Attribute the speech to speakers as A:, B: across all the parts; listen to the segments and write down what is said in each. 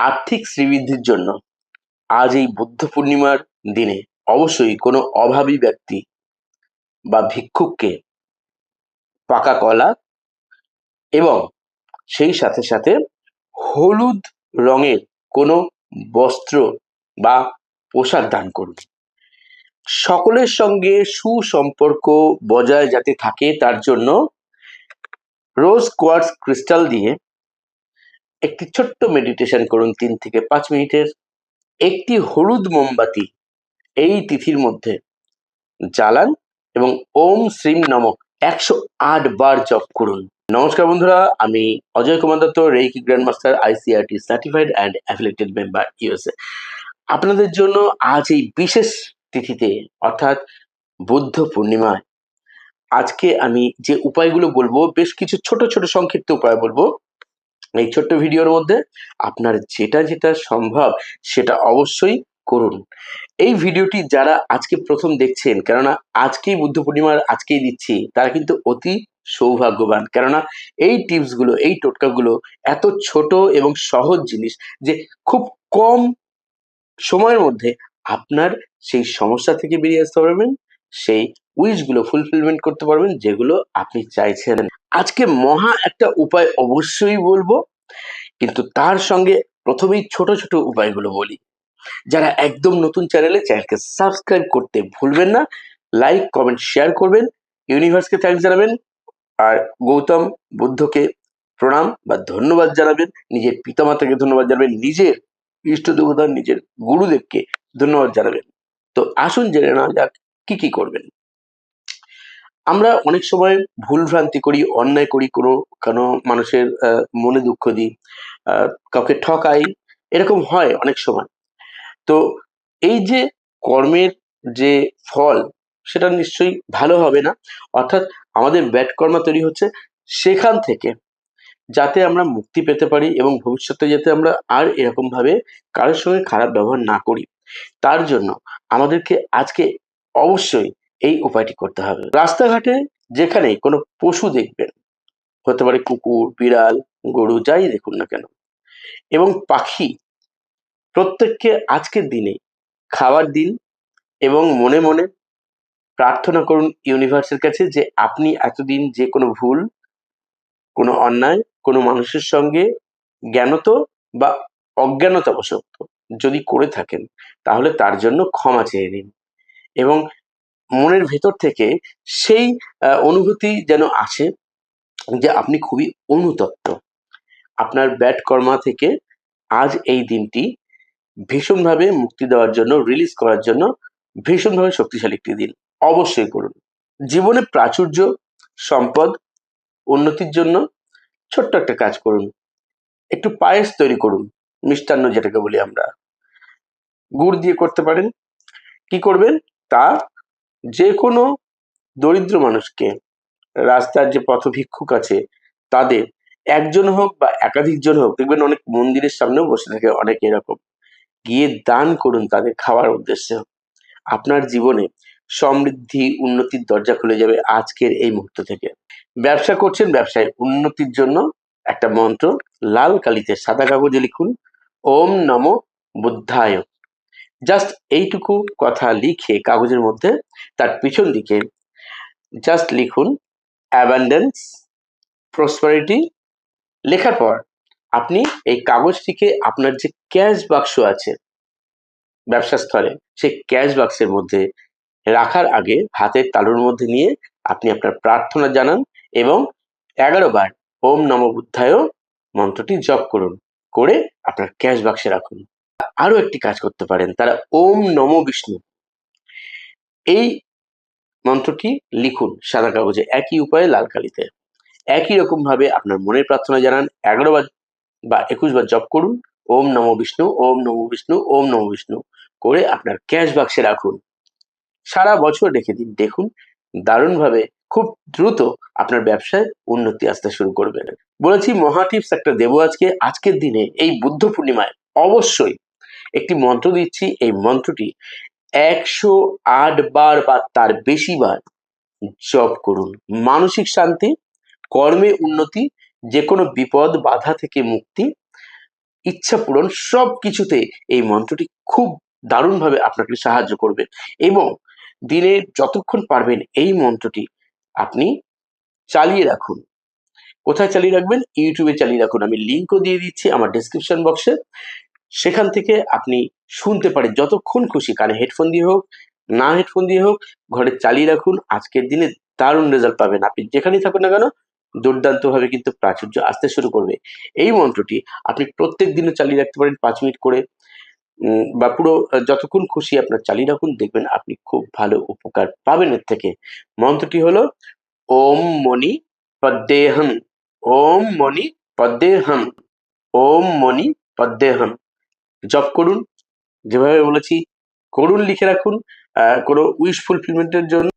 A: আর্থিক শ্রীবৃদ্ধির জন্য আজ এই বুদ্ধ পূর্ণিমার দিনে অবশ্যই কোনো অভাবী ব্যক্তি বা ভিক্ষুককে পাকা কলা এবং সেই সাথে সাথে হলুদ রঙের কোনো বস্ত্র বা পোশাক দান করুন। সকলের সঙ্গে সুসম্পর্ক বজায় যাতে থাকে তার জন্য রোজ কোয়ার্টস ক্রিস্টাল দিয়ে একটি ছোট্ট মেডিটেশন করুন তিন থেকে পাঁচ মিনিটের। একটি হলুদ মোমবাতি এই তিথির মধ্যে জ্বালান এবং ওম শ্রীম নমক একশো আট বার জপ করুন। নমস্কার বন্ধুরা, আমি Ajay Kumar Dutta reiki grand master ICRT certified and affiliated member USA আপনাদের জন্য আজ এই বিশেষ তিথিতে, অর্থাৎ বুদ্ধ পূর্ণিমায়, আজকে আমি যে উপায়গুলো বলব, বেশ কিছু ছোট ছোট সংক্ষিপ্ত উপায় বলব। এই ছোট্ট ভিডিওর মধ্যে আপনার যেটা যেটা সম্ভব সেটা অবশ্যই করুন। এই ভিডিওটি যারা আজকে প্রথম দেখছেন, কেননা আজকেই বুদ্ধ পূর্ণিমার আজকেই দিচ্ছি, তারা কিন্তু অতি সৌভাগ্যবান। কেননা এই টিপসগুলো এই টোটকাগুলো এত ছোট এবং সহজ জিনিস যে খুব কম সময়ের মধ্যে আপনার সেই সমস্যা থেকে বেরিয়ে আসতে পারবেন, সেই উইশগুলো ফুলফিলমেন্ট করতে পারবেন যেগুলো আপনি চাইছেন। আজকে মহা একটা উপায় অবশ্যই বলব, কিন্তু তার সঙ্গে প্রথমেই ছোট ছোট উপায়গুলো বলি। যারা একদম নতুন চ্যানেলে, চ্যানেলকে সাবস্ক্রাইব করতে ভুলবেন না, লাইক, কমেন্ট, শেয়ার করবেন, ইউনিভার্সকে থ্যাঙ্কস জানাবেন, আর গৌতম বুদ্ধকে প্রণাম বা ধন্যবাদ জানাবেন, নিজের পিতামাতাকে ধন্যবাদ জানাবেন, নিজের ইষ্ট নিজের গুরুদেবকে ধন্যবাদ জানাবেন। তো আসুন জেনে নেওয়া যাক, কি কি করবেন। আমরা অনেক সময় ভুল ভ্রান্তি করি, অন্যায় করি কোনো কোনো মানুষের মনে দুঃখ দিই কাউকে ঠকাই, এরকম হয় অনেক সময়। তো এই যে কর্মের যে ফল, সেটা নিশ্চয়ই ভালো হবে না। অর্থাৎ আমাদের ব্যাড কর্মা তৈরি হচ্ছে সেখান থেকে, যাতে আমরা মুক্তি পেতে পারি এবং ভবিষ্যতে যাতে আমরা আর এরকম ভাবে কারোর সঙ্গে খারাপ ব্যবহার না করি। তার জন্য আমাদেরকে আজকে অবশ্যই এই উপায়টি করতে হবে। রাস্তাঘাটে যেখানে কোনো পশু দেখবেন, হতে পারে কুকুর, বিড়াল, গরু, যাই দেখুন না কেন, এবং পাখি, প্রত্যেককে আজকের দিনে খাবার দিন এবং মনে মনে প্রার্থনা করুন ইউনিভার্সের কাছে যে আপনি এতদিন যে কোনো ভুল, কোনো অন্যায়, কোনো মানুষের সঙ্গে জ্ঞানত বা অজ্ঞানতাবশত যদি করে থাকেন, তাহলে তার জন্য ক্ষমা চেয়ে নিন এবং মনের ভেতর থেকে সেই অনুভূতি যেন আসে যে আপনি খুবই অনুতপ্ত। আপনার ব্যাট কর্মা থেকে আজ এই দিনটি ভীষণভাবে মুক্তি দেওয়ার জন্য রিলিজ করার জন্য ভীষণভাবে শক্তিশালী একটি দিন। অবশ্যই করুন। জীবনে প্রাচুর্য, সম্পদ, উন্নতির জন্য ছোট্ট একটা কাজ করুন। একটু পায়েস তৈরি করুন, মিষ্টান্ন যেটাকে বলি আমরা। গুড় দিয়ে করতে পারেন। কি করবেন? তা যে কোনো দরিদ্র মানুষকে রাস্তার যে পথভিক্ষুক আছে, তাদের একজন হোক বা একাধিক জন হোক, দেখবেন অনেক মন্দিরের সামনেও বসে থাকে অনেক এরকম। গিয়ে দান করুন তাদের খাওয়ার উদ্দেশ্যে। আপনার জীবনে সমৃদ্ধি, উন্নতির দরজা খুলে যাবে আজকের এই মুহূর্ত থেকে। ব্যবসা করছেন ব্যবসায় উন্নতির জন্য একটা মন্ত্র, লাল কালিতে সাদা কাগজে লিখুন, ওম নম বুদ্ধায়। জাস্ট এইটুকু কথা লিখে কাগজের মধ্যে তার পিছন দিকে জাস্ট লিখুন অ্যাবান্ডেন্স প্রসপারিটি লেখার পর আপনি এই কাগজটিকে আপনার যে ক্যাশ বাক্স আছে ব্যবসা স্থলে, সেই ক্যাশ বাক্সের মধ্যে রাখার আগে হাতের তালুর মধ্যে নিয়ে আপনি আপনার প্রার্থনা জানান এবং এগারো বার ওম নম বুদ্ধায় মন্ত্রটি জপ করুন, করে আপনার ক্যাশ বাক্সে রাখুন। আরও একটি কাজ করতে পারেন, তারা ওম নম বিষ্ণু। এই মন্ত্রটি লিখুন সাদা কাগজে, একই উপায়ে লাল কালিতে। একই রকম ভাবে আপনার মনের প্রার্থনা জানান, এগারো বার বা একুশ বার জপ করুন, ওম নম বিষ্ণু, ওম নম বিষ্ণু, ওম নম বিষ্ণু করে আপনার ক্যাশ বাক্সে রাখুন। সারা বছর রেখে দিন, দেখুন দারুণভাবে খুব দ্রুত আপনার ব্যবসায় উন্নতি আসতে শুরু করবে। বলেছি মহা টিপস একটা দেবো আজকে, আজকের দিনে এই বুদ্ধ পূর্ণিমায় অবশ্যই একটি মন্ত্র দিচ্ছি, এই মন্ত্রটি একশো আট বার বা তার বেশি বার জপ করুন। মানসিক শান্তি, কর্মে উন্নতি যে কোনো বিপদ, বাধা থেকে মুক্তি, ইচ্ছা পূরণ সব কিছুতে এই মন্ত্রটি খুব দারুণভাবে আপনাকে সাহায্য করবে এবং দিনে যতক্ষণ পারবেন এই মন্ত্রটি আপনি চালিয়ে রাখুন। কোথায় চালিয়ে রাখবেন? ইউটিউবে চালিয়ে রাখুন। আমি লিঙ্কও দিয়ে দিচ্ছি আমার ডিসক্রিপশন বক্সে সেখান থেকে আপনি শুনতে পারেন। যতক্ষণ খুশি, কানে হেডফোন দিয়ে হোক, না হেডফোন দিয়ে হোক, ঘরে চালিয়ে রাখুন। আজকের দিনে দারুণ রেজাল্ট পাবেন। আপনি যেখানেই থাকুন না কেন, দুর্দান্তভাবে কিন্তু প্রাচুর্য আসতে শুরু করবে। এই মন্ত্রটি আপনি প্রত্যেক দিনও চালিয়ে রাখতে পারেন পাঁচ মিনিট করে। বা পুরো যতক্ষণ খুশি আপনার চালিয়ে রাখুন, দেখবেন আপনি খুব ভালো উপকার পাবেন এর থেকে। মন্ত্রটি হলো, ওম মণি পদ্মেহম ওম মণি পদ্মেহম ওম মণি পদ্মেহম জপ করুন। যেভাবে বলেছি, করুন লিখে রাখুন কোনো উইশ ফুলফিলমেন্টের জন্য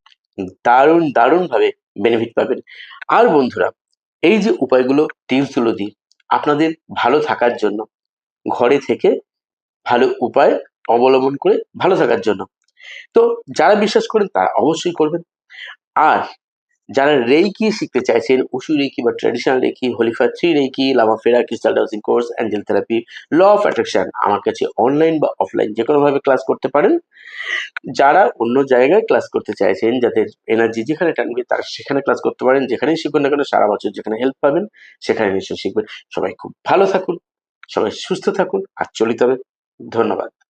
A: দারুণ দারুণ ভাবে বেনিফিট পাবেন। আর বন্ধুরা, এই যে উপায়গুলো টিপসগুলো দিই আপনাদের ভালো থাকার জন্য, ঘরে থেকে ভালো উপায় অবলম্বন করে ভালো থাকার জন্য। তো যারা বিশ্বাস করেন, তারা অবশ্যই করবেন। আর যারা রেইকি শিখতে চাইছেন, উসু রেকি বা traditional reiki holy fire three reiki Lama Fera crystal dancing course, angel therapy, law of attraction, আমার কাছে অনলাইন বা অফলাইন যে কোনোভাবে ক্লাস করতে পারেন। যারা অন্য জায়গায় ক্লাস করতে চাইছেন যাদের এনার্জি যেখানে টানবে, তারা সেখানে ক্লাস করতে পারেন, যেখানেই শিখুন না কেন, সারা বছর যেখানে হেল্প পাবেন, সেখানে নিশ্চয়ই শিখবেন। সবাই খুব ভালো থাকুন, সবাই সুস্থ থাকুন, আর চলিত হবে। ধন্যবাদ।